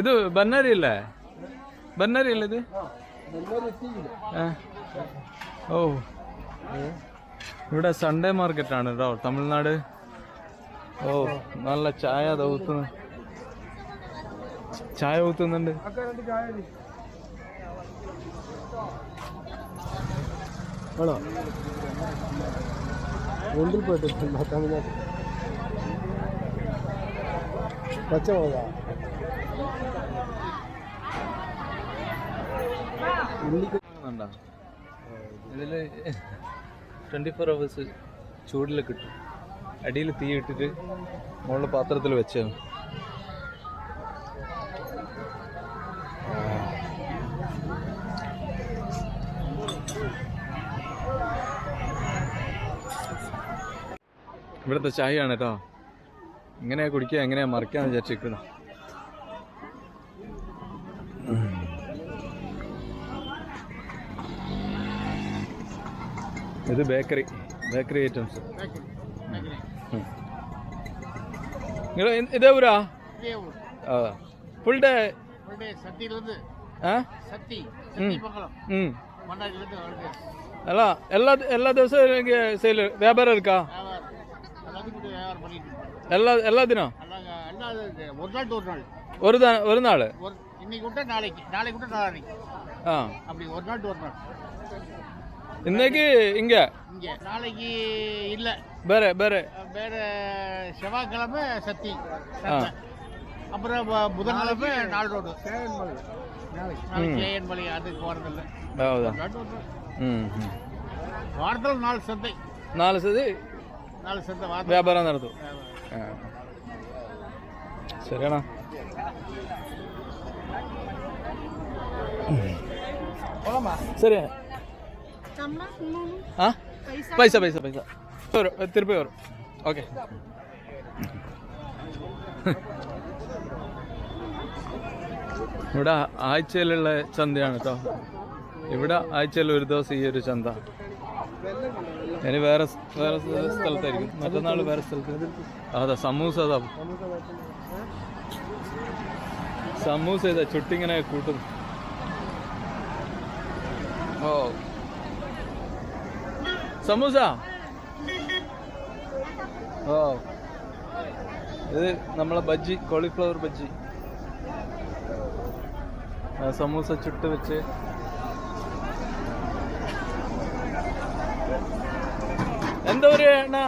ഇത് ബന്നരി അല്ലേ? ബന്നരി അല്ലേ ഇത്? ഓ. ഇവിടെ സൺഡേ മാർക്കറ്റ് ആണ് കേട്ടോ തമിഴ്നാട്. ഓ നല്ല ചായ ഊത്തുന്നു. ചായ ഊത്തുന്നുണ്ട്. ഒണ്ടിൽ പോയിട്ട് പച്ചമുളകാ? ഇതിൽ ട്വന്റി ഫോർ അവേഴ്സ് ചൂടിൽ കിട്ടും. അടിയിൽ തീ ഇട്ടിട്ട് മുകളിൽ പാത്രത്തിൽ വെച്ചാണ്. ഇവിടുത്തെ ചായയാണ് കേട്ടോ. എങ്ങനെയാ കുടിക്കുക എങ്ങനെയാ മറിക്കാന്ന് വിചാരിച്ചിരിക്കുന്ന. இது பேக்கரி பேക്കറി ഐറ്റംസ് നിങ്ങൾ ഇതേ ഊരാ ആ ഫുൾ ഡേ അല്ല എല്ലാ എല്ലാ ദിവസവും എനിക്ക് സെയിൽ വ്യാപാരം എടുക്കാ എല്ലാ എല്ലാ ദിനം ഒരു ഒരു നാള് ആ இன்னைக்கு இங்கே? இங்கே. நாளைக்கு இல்லை. வேற வேற. வேற செவ்வாய்க்கிழமை சத்தி அப்புறம் புதன்கிழமை நாள் ரோடு. சேயன்மலை அதுக்கு போகிறதில்லை இல்லை வாரத்தில் நாலு சந்தை. நாலு சந்தை? நாலு சந்தை வியாபாரம் நடத்தும். சரியாண்ணா. சரி. പൈസ. പൈസ പൈസ വരും തിരുപ്പി വരും ഓക്കെ. ഇവിടെ ആഴ്ചയിലുള്ള ചന്തയാണ് കേട്ടോ ഇവിടെ ആഴ്ചയിൽ ഒരു ദിവസം ഈ ഒരു ചന്ത. ഇനി വേറെ വേറെ സ്ഥലത്തായിരിക്കും. മറ്റന്നാൾ വേറെ സ്ഥലത്ത്. അതാ സമൂസ അതാ. സമൂസ ഇതാ ചുട്ടിങ്ങനെ കൂട്ടുന്നു. ഓ. സമൂസ? ഓ. ഇത് നമ്മളെ ബജ്ജി കോളിഫ്ലവർ ബജ്ജി. സമൂസ ചുട്ട് വെച്ച്. എന്താ ഒരു എണ്ണ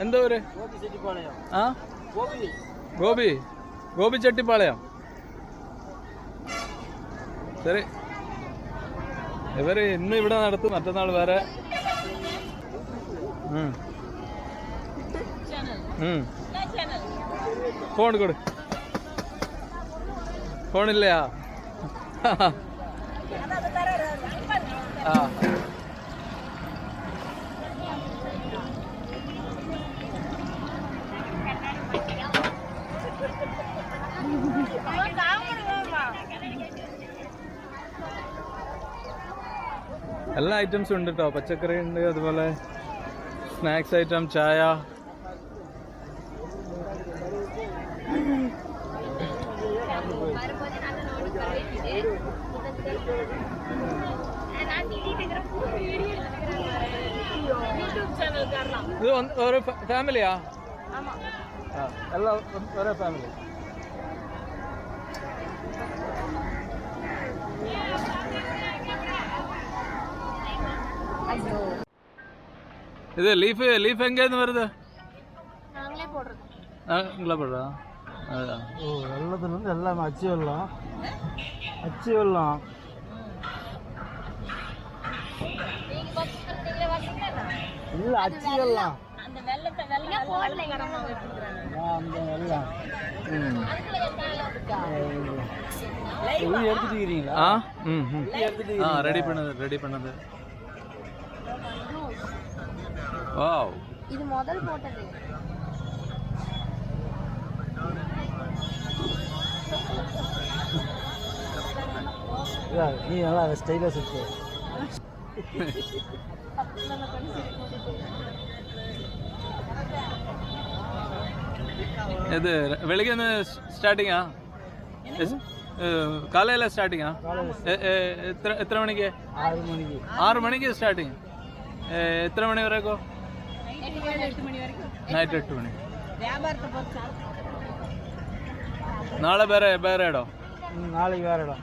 എന്താ ഒരു ആ? ഗോപി. ഗോപി ചട്ടിപ്പാളയം. ശരി. ഇവർ ഇന്ന് ഇവിടെ നടത്തും മറ്റന്നാൾ വേറെ. ഫോൺ കൊടു. ഫോണില്ലയാ. ആ. എല്ലാ ഐറ്റംസും ഉണ്ട് കേട്ടോ പച്ചക്കറി ഉണ്ട് അതുപോലെ സ്നാക്സ് ഐറ്റം ചായ ഇത് ഒന്ന് ഓരോ ഫാമിലിയാ ആ എല്ലാ ഓരോ ഫാമിലി இது லீஃப் லீஃப் எங்கேருந்து வருது? நாங்களே போடுறது. நீங்களா போடுறா? அதான். ஓ வெள்ளத்துல இருந்து எல்லாம் அச்சு வெள்ளம். அச்சு வெள்ளம். இல்ல அச்சு வெள்ளம். அந்த வெள்ளத்தை போடல கடமா அந்த வெள்ளம். எடுத்துட்டீங்களா ம் ஆ ரெடி பண்ணது ரெடி பண்ணது. வாவ் இது முதல் போட்டது. நீ நல்லா ஸ்டைலாக சுத்து இது வெளிக்கிருந்து ஸ்டார்டிங்கா காலையில் ஸ்டார்டிங்கா எத்தனை மணிக்கு? ஆறு மணிக்கு. ஸ்டார்டிங் எத்தனை மணி வரைக்கும் நைட் எட்டு மணி நாளை வேற வேற இடம் நாளைக்கு வேற இடம்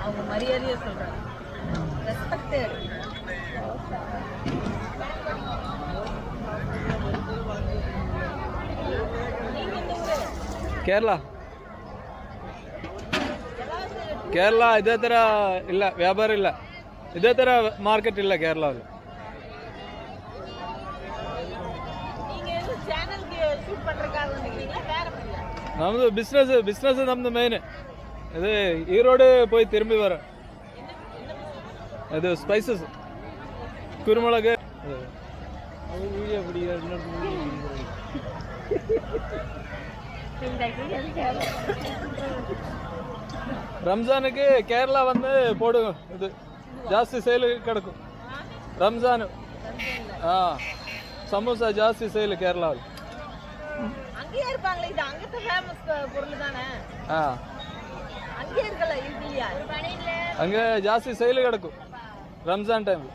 அவங்க மரியாதையை சொல்றாங்க ரெஸ்பெக்ட் ಕೇರಳ ಕೇರಳ ಇದೇ ಥರ ಇಲ್ಲ ವ್ಯಾಪಾರ ಇಲ್ಲ ಇದೇ ಥರ ಮಾರ್ಕೆಟ್ ಇಲ್ಲ ಕೇರಳದಲ್ಲಿ ನಮ್ಮದು ಬಿಸ್ನೆಸ್ ಬಿಸ್ನೆಸ್ ನಮ್ಮದು ಮೇನ್ ಇದು ಈರೋಡು போய் திரும்பி வர ಇದು ಸ್ಪೈಸಸ್ ಕುರುಮೊಳಗೆ அது வீடியோ ரம்ஜானுக்கு கேரளா வந்து போடுங்க இது ஜாஸ்தி சேலு கிடக்கும். ரம்ஜான். ஆ சமோசா ஜாஸ்தி சேலு கேரளாவில். அங்கேயே இருப்பாங்களே இது அங்கத்த ஃபேமஸ் பொருள் தானே ஆ. அங்கேயே இருக்கல இட்லியா? அங்கே ஜாஸ்தி சேலு கிடக்கும் ரம்ஜான் டைமில்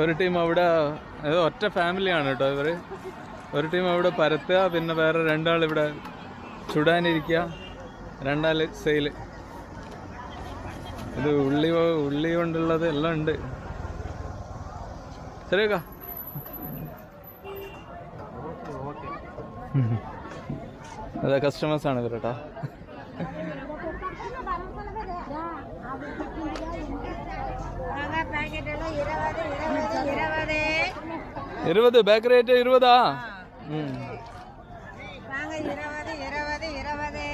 ഒരു ടീം അവിടെ അത് ഒറ്റ ഫാമിലിയാണ് കേട്ടോ ഇവർ. ഒരു ടീം അവിടെ പരത്തുക പിന്നെ വേറെ രണ്ടാൾ ഇവിടെ ചുടാനിരിക്കുക. രണ്ടാൾ സെയിൽ ഇത് ഉള്ളി ഉള്ളി കൊണ്ടുള്ളത് എല്ലാം ഉണ്ട്. ശരിയാ അതെ കസ്റ്റമേഴ്സാണ് ഇവർ കേട്ടോ. இருபது இருபது இருபது ഇരുപത് ബാക്ക് റേറ്റ് ഇരുപതാ ഉം. வாங்க இருபது இருபது இருபது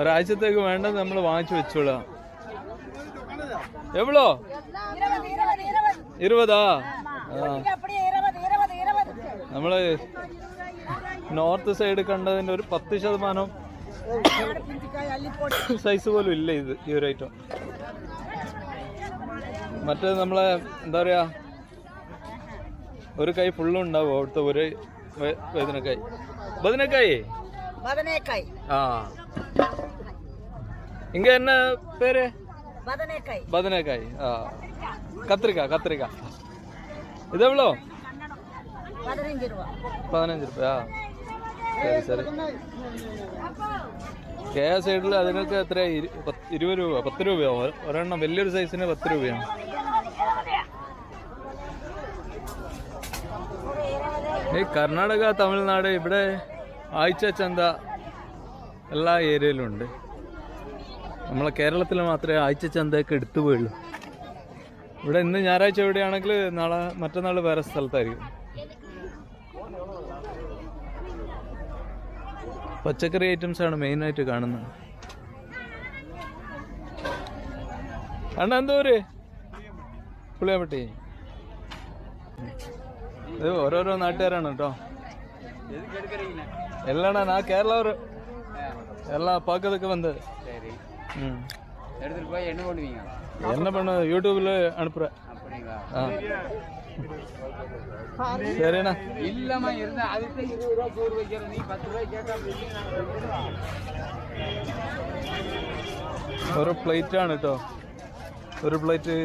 ഒരാഴ്ചത്തേക്ക് വേണ്ടത് നമ്മൾ വാങ്ങിച്ചു വെച്ചോളാം എവ്വളോ இருபது இருபது இருபது ഇരുപതാ ആ அப்படியே இருபது இருபது இருபது നമ്മള് നോർത്ത് സൈഡ് കണ്ടതിന്റെ ഒരു പത്ത് ശതമാനം സൈസ് പോലും ഇല്ല ഇത് ഈ ഒരു ഐറ്റം മറ്റേത് നമ്മളെ എന്താ പറയുക ഒരു കൈ ഫുള്ളും ഉണ്ടാവും അവിടുത്തെ ഒരു വതിനക്കായി ബതിനക്കായി ബദനേക്കായി ആ ഇങ്ങ എന്ന പേര് ബദനേക്കായി ബദനേക്കായി ആ കത്രിക കത്രിക ഇതെവ്ളോ പതിനഞ്ച് രൂപ പതിനഞ്ച് രൂപ ആ ശരി ശരി. കെ ആർ സൈഡിൽ അതിനൊക്കെ എത്ര? ഇരുപത് രൂപ പത്ത് രൂപയാവും. ഒരെണ്ണം വലിയൊരു സൈസിന് പത്ത് രൂപയാണ്. ഈ കർണാടക തമിഴ്നാട് ഇവിടെ ആഴ്ച ചന്ത എല്ലാ ഏരിയയിലും ഉണ്ട് നമ്മളെ കേരളത്തിൽ മാത്രമേ ആഴ്ച ചന്തയൊക്കെ എടുത്തു പോയുള്ളൂ ഇവിടെ ഇന്ന് ഞായറാഴ്ച എവിടെയാണെങ്കിൽ നാളെ മറ്റന്നാൾ വേറെ സ്ഥലത്തായിരിക്കും. പച്ചക്കറി ഐറ്റംസ് ആണ് മെയിനായിട്ട് കാണുന്നത് അണ്ണ എന്തോ ഒരു പുളിയാമ്പട്ടി ഇത് ഓരോരോ നാട്ടുകാരാണ് കേട്ടോ എല്ലാം நான் கேரளா ஒரு எல்லாம் பார்க்கறதுக்கு வந்தது சரி ம் எடுத்துட்டு போய் என்ன பண்ணுவீங்க என்ன பண்ண யூடியூப்ல அனுப்புறேன் அப்படிங்களா ஆ சரிண்ணா இல்லம்மா இருந்தா அதுக்கு இருபது ரூபா சோறு வைக்கிற நீ பத்து ரூபாய் கேட்டா ഒരു പ്ലേറ്റ് ആണ് കേട്ടോ ഒരു പ്ലേറ്റ്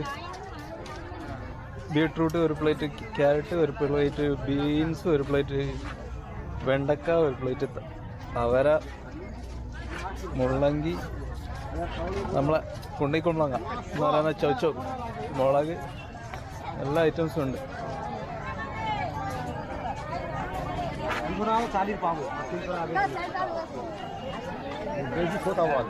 ബീട്രൂട്ട് ഒരു പ്ലേറ്റ് ക്യാരറ്റ് ഒരു പ്ലേറ്റ് ബീൻസ് ഒരു പ്ലേറ്റ് വെണ്ടക്ക ഒരു പ്ലേറ്റ് ത- അവര മുള്ളങ്കി നമ്മളെ കുണ്ടിക്കുമ്പളങ്ങ എന്ന് പറയുന്ന ചൊച്ചോ മുളക് എല്ലാ ഐറ്റംസും ഉണ്ട് चालीस पाव छोटा हुआ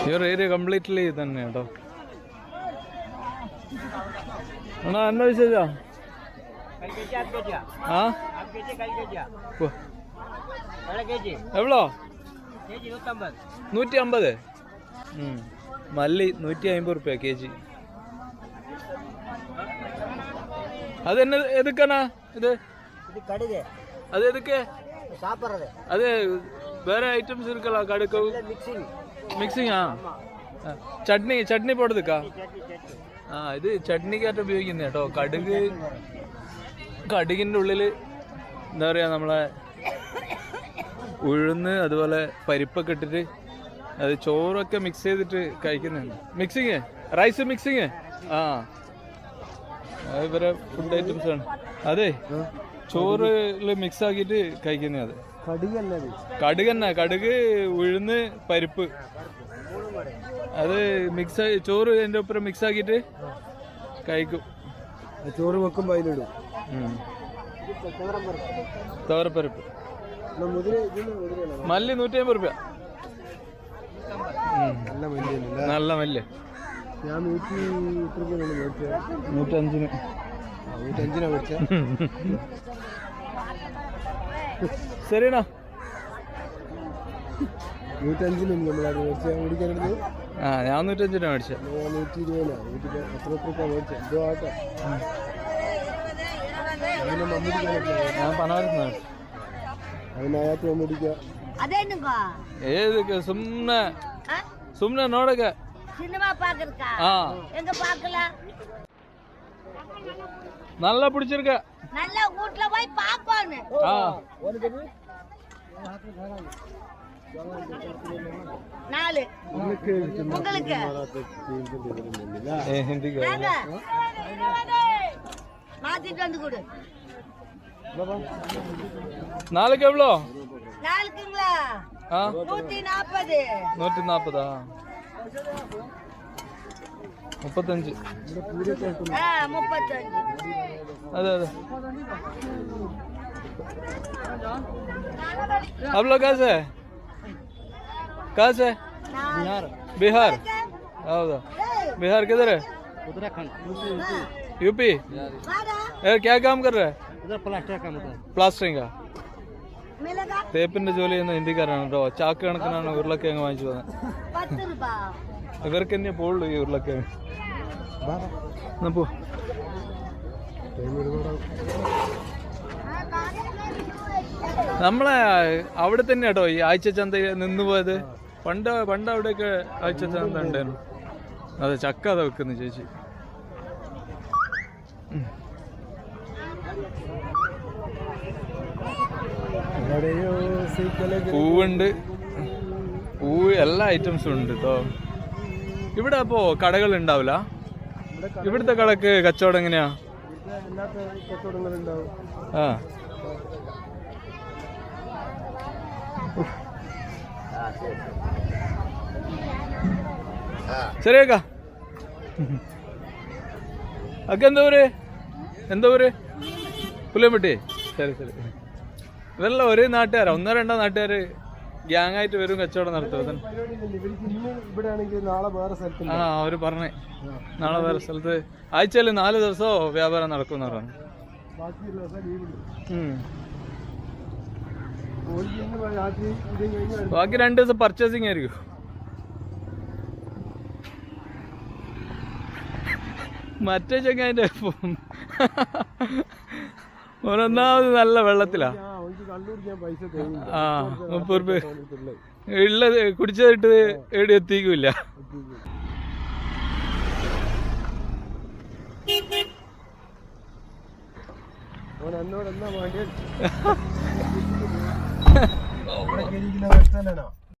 ഈ ഒരു ഏരിയ കംപ്ലീറ്റ്ലി തന്നെ കേട്ടോ അണ്ണാ എന്നാ വിശേഷാ ആ ഉവ്വ്. എവ്വളോ നൂറ്റി അമ്പത് ഉം. മല്ലി നൂറ്റി അമ്പത് റുപ്യ കെ ജി. അത് എന്നെ എതുക്കാനാ ഇത്? അത് എതുക്കേ അത്. വേറെ ഐറ്റംസ് ಇರಕಲ್ಲ കടുക്ക മിക്സിങ്. ആ. ചട്നി ചട്നി പോടതുക്കാ ആ ഇത് ചട്നിക്കായിട്ട് ഉപയോഗിക്കുന്ന കേട്ടോ. കടുക് കടുകിന്റെ ഉള്ളിൽ എന്താ പറയുക നമ്മളെ ഉഴുന്ന് അതുപോലെ പരിപ്പൊക്കെ ഇട്ടിട്ട് അത് ചോറൊക്കെ മിക്സ് ചെയ്തിട്ട് കഴിക്കുന്നുണ്ട് മിക്സിങ് റൈസ് മിക്സിങ് ആ. ഇവരെ ഫുഡ് ഐറ്റംസ് ആണ്. അതെ. ചോറിൽ മിക്സ് ആക്കിയിട്ട് കഴിക്കുന്ന അത്. കടുക് തന്നെ. കടുക് ഉഴുന്ന് പരിപ്പ്. അത് മിക്സ് ചോറ് എന്റെ ഒപ്പം മിക്സ് ആക്കിയിട്ട് കഴിക്കും. ചോറ് വെക്കുമ്പോൾ അതിലിടും. തവരപ്പരിപ്പ് മല്ലി നൂറ്റി അമ്പത് റുപ്യ. നല്ല മല്ല് ഞാൻ നൂറ്റി നൂറ്റഞ്ചിന്. മേടിച്ചത് ശരിയാണോ നൂറ്റഞ്ചിനും മേടിച്ചത് മേടിക്കാനെടുത്ത് ആ ഞാൻ നൂറ്റഞ്ചിനാണ് മേടിച്ചത് നൂറ്റി നൂറ്റി എത്ര രൂപ മേടിച്ചത് എന്തോ ആട്ടെ അതിനെ മമ്മൂടിക്കാനൊക്കെ ഞാൻ പണമായിരുന്നു മേടിച്ചത് അതിനകത്ത് മമ്മൂടിക്ക ಅದೇನುಗೋ ಏದಕ್ಕೆ ಸುಮ್ಮನೆ ಸುಮ್ಮನೆ ನೋಡಕ್ಕೆ சினிமா பாக்குறக்கா எங்க பாக்கல? நல்லா பிடிச்சிருக்க. நல்லா வீட்ல போய் பாப்பானு நாலு. உங்களுக்கு. மாத்திட்டு நாளைக்கு எவ்வளோ? நாலுக்குங்களா आप लोग कहाँ से कहाँ से बिहार बिहार बिहार किधर है उत्तराखंड यूपी यार क्या काम कर रहा है प्लास्टरिंग का തേപ്പിന്റെ ജോലി ചെയ്യുന്ന ഹിന്ദിക്കാരാണ് കേട്ടോ. ചാക്ക് കണക്കിനാണ് ഉരുളക്കിഴങ്ങ് വാങ്ങിച്ചു പോകുന്നത്. ഇവർക്ക് എന്നെ പോളൂ ഈ ഉരുളക്കിഴങ്ങ്. നമ്മളെ അവിടെ തന്നെ കേട്ടോ ഈ ആഴ്ച ചന്ത നിന്ന് പോയത്. പണ്ട് പണ്ട് അവിടെയൊക്കെ ആഴ്ച ചന്ത ഉണ്ടായിരുന്നു. അതെ ചക്ക അതാ വെക്കുന്നു ചേച്ചി. പൂവുണ്ട്. പൂവ് എല്ലാ ഐറ്റംസും ഉണ്ട് കേട്ടോ ഇവിടെ അപ്പോ കടകൾ ഉണ്ടാവില്ല? ഇവിടുത്തെ കടക്ക് കച്ചവടം എങ്ങനെയാ? ശരിയേക്കാ കച്ചവടങ്ങളുണ്ടാവും ആ. ശരിയാക്ക. അക്ക എന്താ ഊര്? എന്താ ഊര്? പുല്ലേമ്പട്ടി ശരി ശരി. ഇതെല്ലാം ഒരേ നാട്ടുകാരാ. ഒന്നോ രണ്ടോ നാട്ടുകാർ ഗ്യാങ് ആയിട്ട് വരും കച്ചവടം നടത്തും. ആ അവർ പറഞ്ഞേ. നാളെ വേറെ സ്ഥലത്ത് ആഴ്ചയിൽ നാല് ദിവസമോ വ്യാപാരം നടക്കും പറഞ്ഞു. ദിവസം ബാക്കി രണ്ട് ദിവസം പർച്ചേസിങ് ആയിരിക്കും. മറ്റേ ചങ്ങാന്റെ ഒന്നാമത് നല്ല വെള്ളത്തിലാ. ആ ഓനിക്ക് പൈസ തരും ആ മുപ്പത് റുപ്യ ഉള്ളത് കുടിച്ചതായിട്ട് എവിടെ എത്തിക്കൂല. ഓൻ എന്നോട് എന്നാ വേണ്ടി